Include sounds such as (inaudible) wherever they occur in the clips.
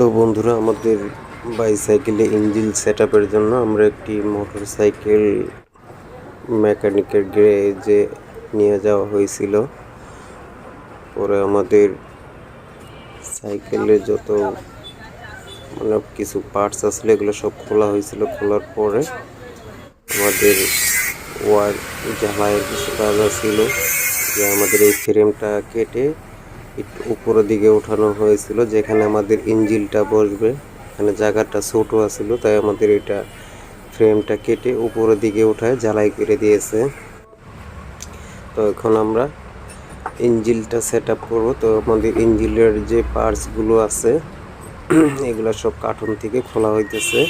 তো বন্ধুরা, আমাদের বাইসাইকেলে ইঞ্জিন সেট জন্য আমরা একটি মোটর সাইকেল মেকানিকের গ্যারেজে নিয়ে যাওয়া হয়েছিল। পরে আমাদের সাইকেলে যত মানে কিছু পার্টস আসলে এগুলো সব খোলা হয়েছিল। খোলার পরে আমাদের ওয়ার জ্বালায়ের কিছু কাজ ছিল যে আমাদের এই ফ্রেমটা কেটে একটু উপরের দিকে উঠানো হয়েছিল, যেখানে আমাদের ইঞ্জিলটা বসবে। এখানে জায়গাটা ছোটো আছিল, তাই আমাদের এটা ফ্রেমটা কেটে উপরের দিকে উঠায় জ্বালাই করে দিয়েছে। তো এখন আমরা ইঞ্জিলটা সেট আপ করব। তো আমাদের ইঞ্জিলের যে পার্টসগুলো আছে, এগুলো সব কার্টুন থেকে খোলা হইতেছে।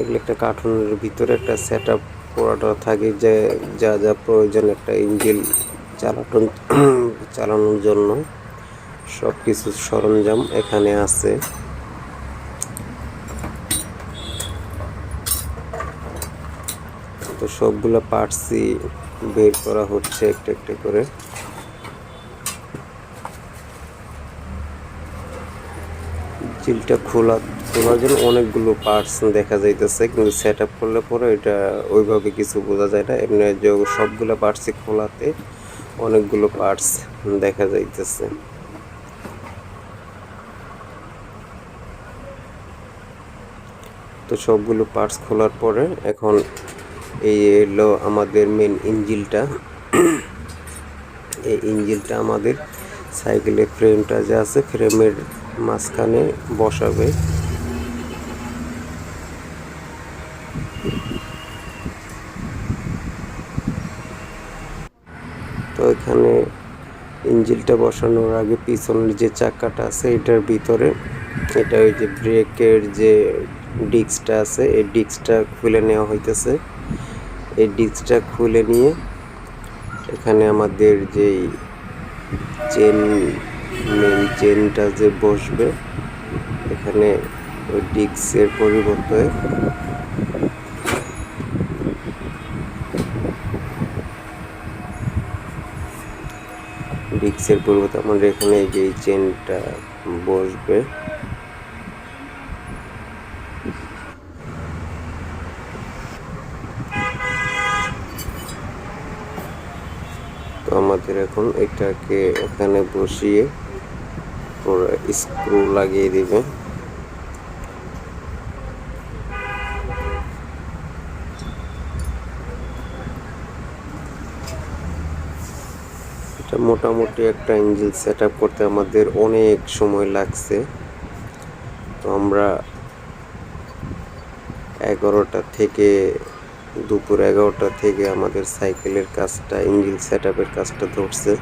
এগুলো একটা কার্টুনের ভিতরে একটা সেট আপ করাটা থাকে, যে যা যা প্রয়োজন একটা ইঞ্জিল চালানো (clears throat) চালানোর জন্য সব কিছু সরঞ্জাম এখানে আছে। তো সবগুলো পার্টসই বের করা হচ্ছে একটা একটা করে। চিলটা খোলা খোলার জন্য অনেকগুলো পার্টস দেখা যাইতেছে, কিন্তু সেট আপ করলে পরে এটা ওইভাবে কিছু বোঝা যায় না। এমনি যে সবগুলো পার্টসই খোলাতে অনেকগুলো পার্টস দেখা যাইতেছে। তো সবগুলো পার্টস খোলার পরে এখন এই এলো আমাদের মেন ইঞ্জিলটা। এই ইঞ্জিলটা আমাদের সাইকেলের ফ্রেমটা যে আছে ফ্রেমের মাঝখানে বসাবে। তো এখানে ইঞ্জিলটা বসানোর আগে পিছনের যে চাকাটা আছে, এটার ভিতরে এটা ওই যে ব্রেকের যে ডিস্কটা আছে, এই ডিস্কটা খুলে নেওয়া হইতেছে। এই ডিস্কটা খুলে নিয়ে এখানে আমাদের যেই চেন মেন চেনটা যে বসবে, এখানে ওই ডিস্কের পরিবর্তে ডিস্কের পরিবর্তে আমাদের এখানে যে চেনটা বসবে। তো আমাদের এখন এটাকে এখানে বসিয়ে স্ক্রু লাগিয়ে দিবে। মোটামুটি একটা অ্যাঙ্গেল সেট করতে আমাদের অনেক সময় লাগছে। তো আমরা এগারোটা থেকে দুপুর এগারোটা থেকে আমাদের সাইকেলের কাজটা ইঞ্জিন সেট কাজটা ধরছে।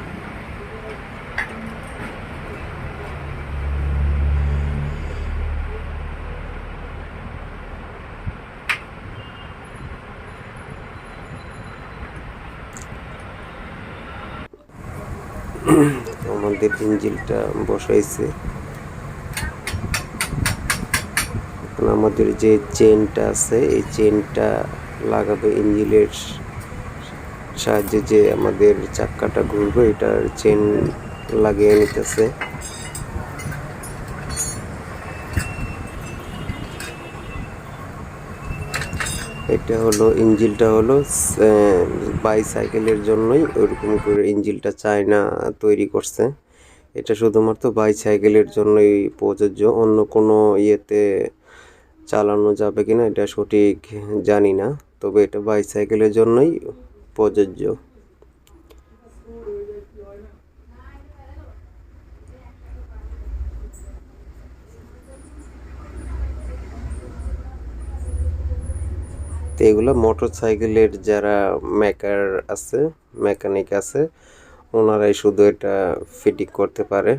আমাদের ইঞ্জিলটা বসাইছে। এখন আমাদের যে চেনটা আছে, এই চেনটা লাগাবে ইঞ্জিলের সাহায্যে যে আমাদের চাক্কাটা ঘুরবে, এটার চেন লাগিয়ে নিতেছে। এটা হলো ইঞ্জিলটা হলো বাইসাইকেলের জন্যই ওরকম করে ইঞ্জিলটা চায়না তৈরি করছে। এটা শুধুমাত্র বাইসাইকেলের জন্যই প্রযোজ্য, অন্য কোনো ইয়েতে চালানো যাবে কিনা এটা সঠিক জানি না, তবে এটা বাইসাইকেলের জন্যই প্রযোজ্য। তো এগুলো মোটর সাইকেলের যারা মেকার আছে, মেকানিক আছে, ওনারাই শুধু এটা ফিটিং করতে পারে।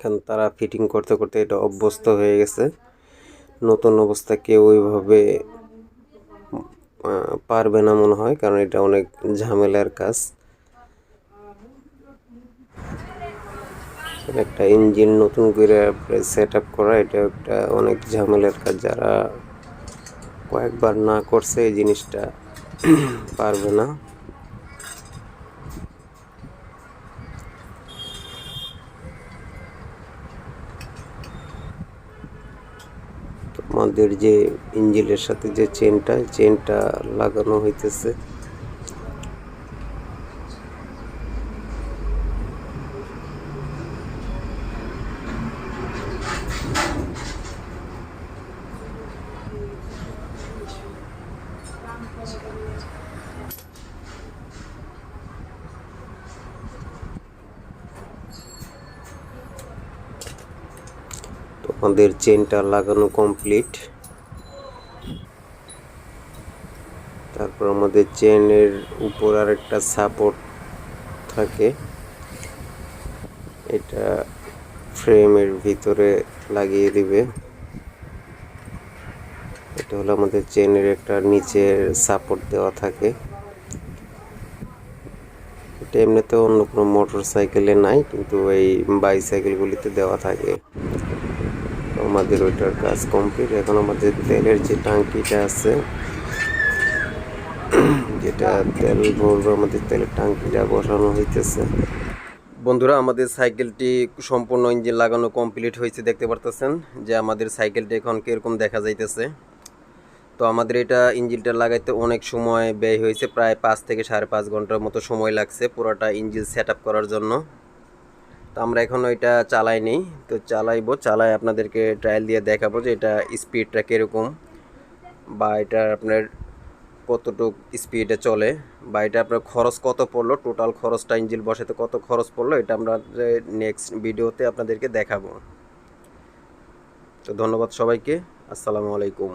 কারণ তারা ফিটিং করতে করতে এটা অভ্যস্ত হয়ে গেছে। নতুন অবস্থা কেউ ওইভাবে পারবে না মনে হয়, কারণ এটা অনেক ঝামেলার কাজ। একটা ইঞ্জিন নতুন করে সেট আপ করা, এটা একটা অনেক ঝামেলার কাজ। যারা কয়েকবার না করছে এই জিনিসটা, পারবে না। আমাদের যে ইঞ্জিলের সাথে যে চেনটা চেনটা লাগানো হইতেছে আমাদের চেনটা লাগানো কমপ্লিট তারপর আমাদের চেনের উপর আর একটা সাপোর্ট থাকে। এটা ফ্রেমের ভিতরে লাগিয়ে দিবে। এটা হলো আমাদের চেনের একটা নিচের সাপোর্ট দেওয়া থাকে। এটা এমনিতে অন্য কোনো মোটর সাইকেলে নাই, কিন্তু এই বাইসাইকেলগুলিতে দেওয়া থাকে। আমাদের ওইটার কাজ কমপ্লিট এখন আমাদের তেলের যে টাঙ্কিটা আছে, যেটা তেল ভরবে, আমাদের তেলের টাঙ্কিটা বসানো হইতেছে। বন্ধুরা, আমাদের সাইকেলটি সম্পূর্ণ ইঞ্জিন লাগানো কমপ্লিট হয়েছে, দেখতে পারতেছেন যে আমাদের সাইকেলটি এখন কীরকম দেখা যাইতেছে। তো আমাদের এটা ইঞ্জিনটা লাগাইতে অনেক সময় ব্যয় হয়েছে, প্রায় পাঁচ থেকে সাড়ে পাঁচ ঘণ্টার মতো সময় লাগছে পুরোটা ইঞ্জিন সেট করার জন্য। তো আমরা এখনও এটা চালাই নেই, তো চালাইবো, চালাই আপনাদেরকে ট্রায়াল দিয়ে দেখাবো যে এটা স্পিডটা কীরকম বা এটা আপনার কতটুক স্পিডে চলে বা এটা আপনার খরচ কত পড়ল টোটাল খরচটা ইঞ্জিল বসাতে কত খরচ পড়ল, এটা আমরা নেক্সট ভিডিওতে আপনাদেরকে দেখাবো। তো ধন্যবাদ সবাইকে, আসসালামু আলাইকুম।